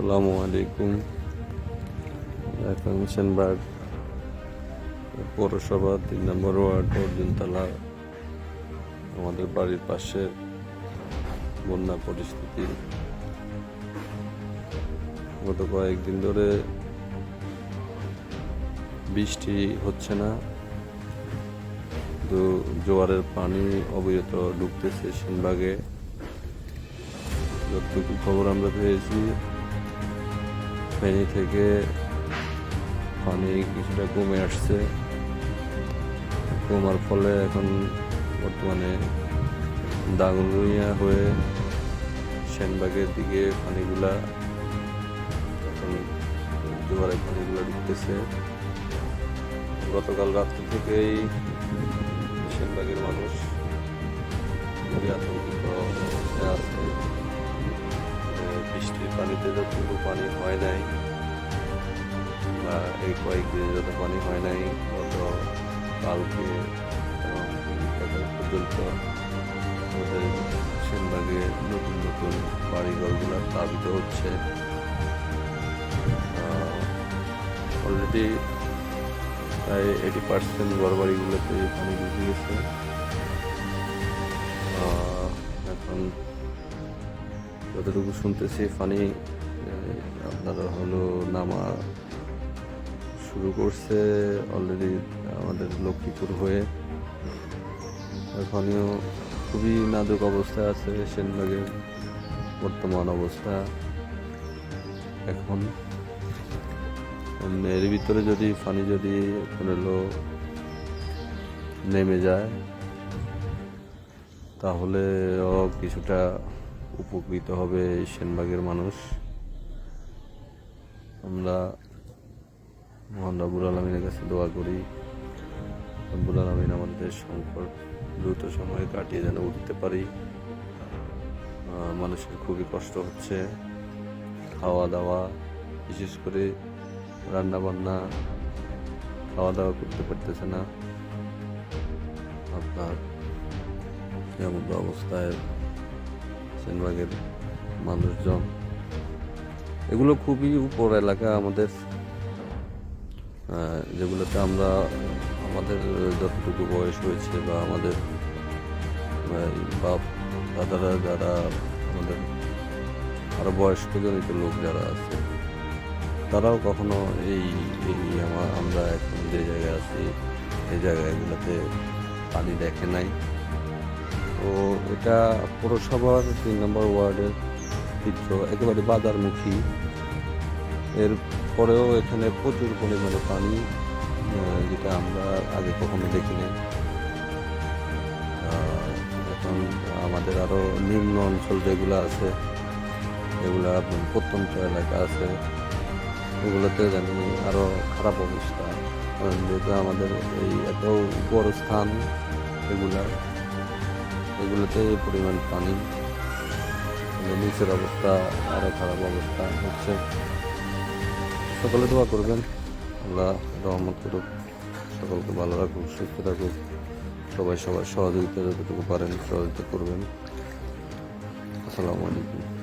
আসসালামু আলাইকুম। এখন সেনবাগ পৌরসভা তিন নম্বর ওয়ার্ড, অর্জুনতলা। আমাদের বাড়ির পাশে বন্যা পরিস্থিতি। গত কয়েকদিন ধরে বৃষ্টি হচ্ছে না। জোয়ারের পানি অবিরত ঢুকতেছে সেনবাগে। যতটুকু খবর আমরা পেয়েছি ফেনী থেকে পানি কিছুটা কমে আসছে। কমার ফলে এখন বর্তমানে দাগলুইয়া হয়ে সেনবাগের দিকে পানিগুলা এখন জোয়ারে পানিগুলা ঢুকতেছে। গতকাল রাত্রি থেকেই সেনবাগের মানুষ খুবই আতঙ্কিত বৃষ্টির পানিতে যতটুকু পানি হয় নাই। বা এই কয়েকদিন যত পানি হয় নাই গত কালকে পর্যন্ত আমাদের সেনবাগে নতুন নতুন বাড়িঘরগুলো প্লাবিত হচ্ছে। অলরেডি প্রায় এইটি পার্সেন্ট ঘর বাড়িগুলোতে পানি ঢুকে গেছে। এখন যতটুকু শুনতেছি আহ, আপনার হলো নামা শুরু করছে অলরেডি আমাদের লক্ষ্মীপুর হয়ে। এখনও খুবই নাজুক অবস্থায় আছে সেনবাগের বর্তমান অবস্থা। এখন এর ভিতরে যদি পানি যদি হলো নেমে যায় তাহলে কিছুটা উপকৃত হবে সেনবাগের মানুষ। আমরা মহান রাবুল আলমিনের কাছে দোয়া করি। রাবুল আলমিন আমাদের সংকট দ্রুত সময়ে কাটিয়ে যেন উঠতে পারি। মানুষের খুবই কষ্ট হচ্ছে। খাওয়া দাওয়া বিশেষ করে রান্না বান্না খাওয়া দাওয়া করতে পারতেছে না। আপনার এমন অবস্থায় সেনবাগের মানুষজন। এগুলো খুবই উপর এলাকা আমাদের। যেগুলোতে আমরা, আমাদের যতটুকু বয়স হয়েছে বা আমাদের বাপ, দাদারা যারা, আমাদের আরও বয়স্ক জনিত লোক যারা আছে, তারাও কখনো এই আমরা এখন যে জায়গায় আছি, এই জায়গাগুলোতে পানি দেখে নাই। তো এটা পৌরসভার তিন নম্বর ওয়ার্ডের চিত্র, একেবারে বাজারমুখী। এর পরেও এখানে প্রচুর পরিমাণে পানি যেটা আমরা আগে কখনো দেখিনি। এখন আমাদের আরও নিম্ন অঞ্চল যেগুলো আছে আপনার প্রত্যন্ত এলাকা আছে এগুলোতে জানি আরও খারাপ অবস্থা। যেহেতু আমাদের এই এত বড় স্থান, এগুলা এগুলোতে পরিমাণ পানি। মানে নিচের অবস্থা আরও খারাপ অবস্থা হচ্ছে। সকলে দোয়া করবেন। আল্লাহ রহমত করুক। সকলকে ভালো রাখুক, সুস্থ রাখুক। সবাই সবার সহযোগিতা যতটুকু পারেন সহযোগিতা করবেন। আসসালামু আলাইকুম।